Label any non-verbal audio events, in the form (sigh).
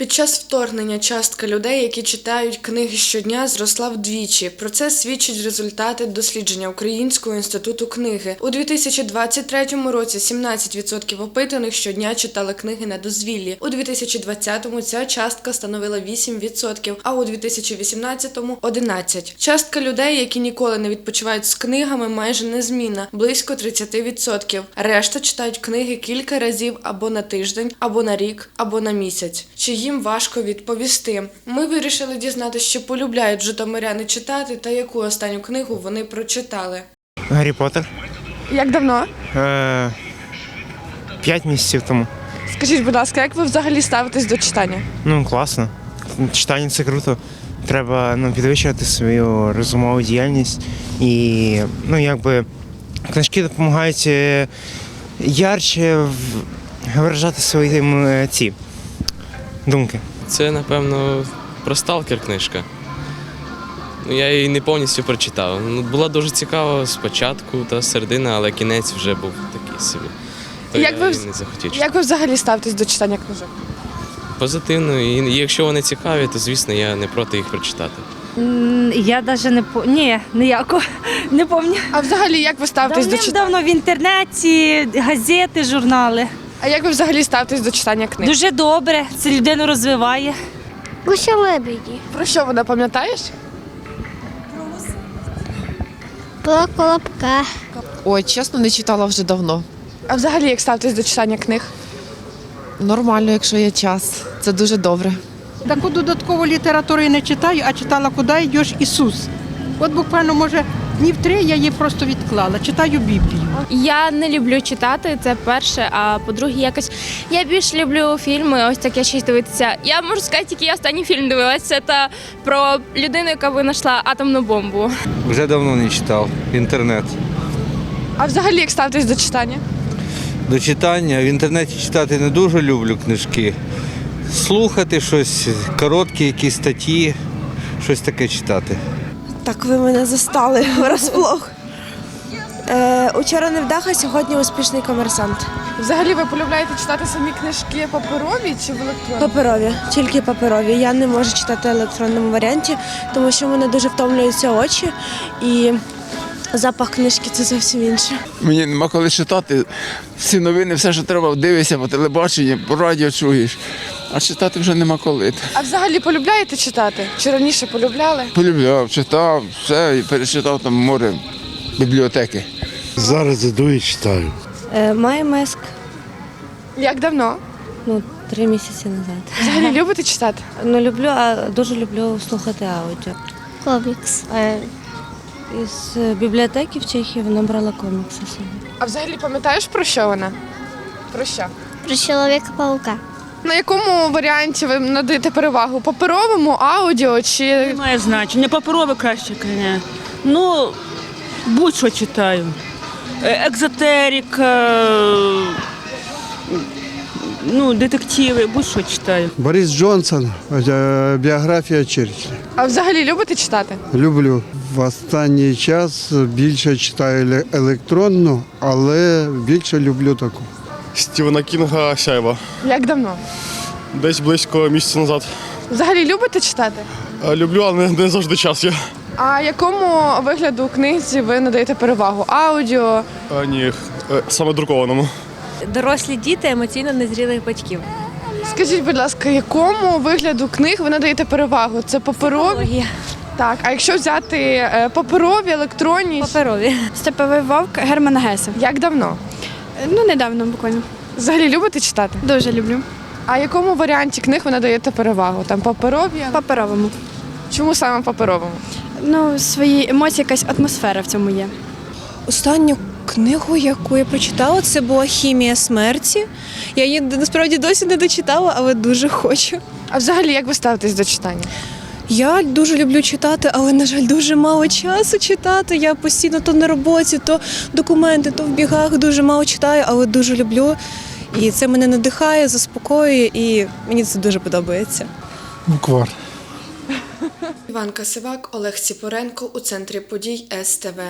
Під час вторгнення частка людей, які читають книги щодня, зросла вдвічі. Про це свідчать результати дослідження Українського інституту книги. У 2023 році 17% опитаних щодня читали книги на дозвіллі. У 2020-му ця частка становила 8%, а у 2018-му – 11%. Частка людей, які ніколи не відпочивають з книгами, майже незмінна – близько 30%. Решта читають книги кілька разів або на тиждень, або на рік, або на місяць. Чи їм важко відповісти? Ми вирішили дізнатися, що полюбляють житомиряни читати та яку останню книгу вони прочитали. Гаррі Поттер. Як давно? Е, П'ять місяців тому. Скажіть, будь ласка, як ви взагалі ставитесь до читання? Ну, класно. Читання це круто. Треба ну, підвищувати свою розумову діяльність. І ну, якби книжки допомагають е, ярче виражати свої ці думки. Це, напевно, про сталкер книжка. Ну, я її не повністю прочитав. Ну, була дуже цікава спочатку та середина, але кінець вже був такий собі. То Як я ви її не захотів читати. Як ви взагалі ставитесь до читання книжок? Позитивно. І якщо вони цікаві, то звісно я не проти їх прочитати. М, Я навіть не по ні, ніяко (laughs) не пам'ятаю. А взагалі, як ви ставитесь до читання? Давно в інтернеті, газети, журнали. А як ви взагалі ставитесь до читання книг? Дуже добре, це людину розвиває. Гуся лебеді. Про що вона пам'ятаєш? Про колобка. Ой, чесно, не читала вже давно. А взагалі, як ставитесь до читання книг? Нормально, якщо є час. Це дуже добре. Таку додаткову літературу я не читаю, а читала «Куди йдеш Ісус». От буквально, може, днів три я її просто відклала. Читаю Біблію. Я не люблю читати, це перше. А по-друге, якось я більш люблю фільми. Ось таке щось дивитися. Я можу сказати, тільки я останній фільм дивилася. Це та про людину, яка винайшла атомну бомбу. Вже давно не читав. Інтернет. А взагалі, як ставитесь до читання? До читання в інтернеті читати не дуже люблю книжки. Слухати щось, короткі якісь статті, щось таке читати. Так ви мене застали (laughs) врасплох. Е, учора невдаха, сьогодні успішний комерсант. Взагалі, ви полюбляєте читати самі книжки паперові чи в електронному? Паперові, тільки паперові. Я не можу читати в електронному варіанті, тому що в мене дуже втомлюються очі і запах книжки це зовсім інше. Мені нема коли читати. Всі новини, все, що треба, дивишся по телебаченню, по радіо чуєш. А читати вже нема коли. А взагалі полюбляєте читати? Чи раніше полюбляли? Полюбляв, читав, все, і перечитав там море бібліотеки. Зараз іду і читаю. Е, має меск Як давно? ну, три місяці назад. Взагалі любите читати? Ну, люблю, а дуже люблю слухати аудіо. Комікс. Е, із е, бібліотеки в Чехії вона брала комікси собі. А взагалі пам'ятаєш про що вона? Про що? Про чоловіка-паука. На якому варіанті ви надаєте перевагу? Паперовому, аудіо чи Немає значення, паперове краще, звісно. Ну, будь-що читаю. Е, Екзотерика, ну, детективи, будь-що читаю. Борис Джонсон, е, біографія Черчилля. а взагалі любите читати? Люблю. В останній час більше читаю електронну, але більше люблю таку. Стівена Кінга Сяйва. Як давно? Десь близько місяця назад. Взагалі любите читати? Е, Люблю, але не, не завжди час є. А якому вигляду книзі ви надаєте перевагу? Аудіо? А, ні, е, саме друкованому. Дорослі діти емоційно незрілих батьків. Скажіть, будь ласка, якому вигляду книг ви надаєте перевагу? Це паперові? Так, а якщо взяти е, паперові, електронні, Паперові. Степовий вовк Германа Геса. як давно? Ну, недавно буквально. Взагалі любите читати? Дуже люблю. А якому варіанті книг ви надаєте перевагу? Там паперові? Паперовому. Чому саме паперовому? Ну, свої емоції, якась атмосфера в цьому є. Останню книгу, яку я прочитала, це була Хімія смерті. Я її насправді досі не дочитала, але дуже хочу. А взагалі, як ви ставитесь до читання? Я дуже люблю читати, але, на жаль, дуже мало часу читати. Я постійно то на роботі, то документи, то в бігах дуже мало читаю, але дуже люблю. І це мене надихає, заспокоює, і мені це дуже подобається. Буквар. Іван Касивак, Олег Ціпоренко у центрі подій СТВ.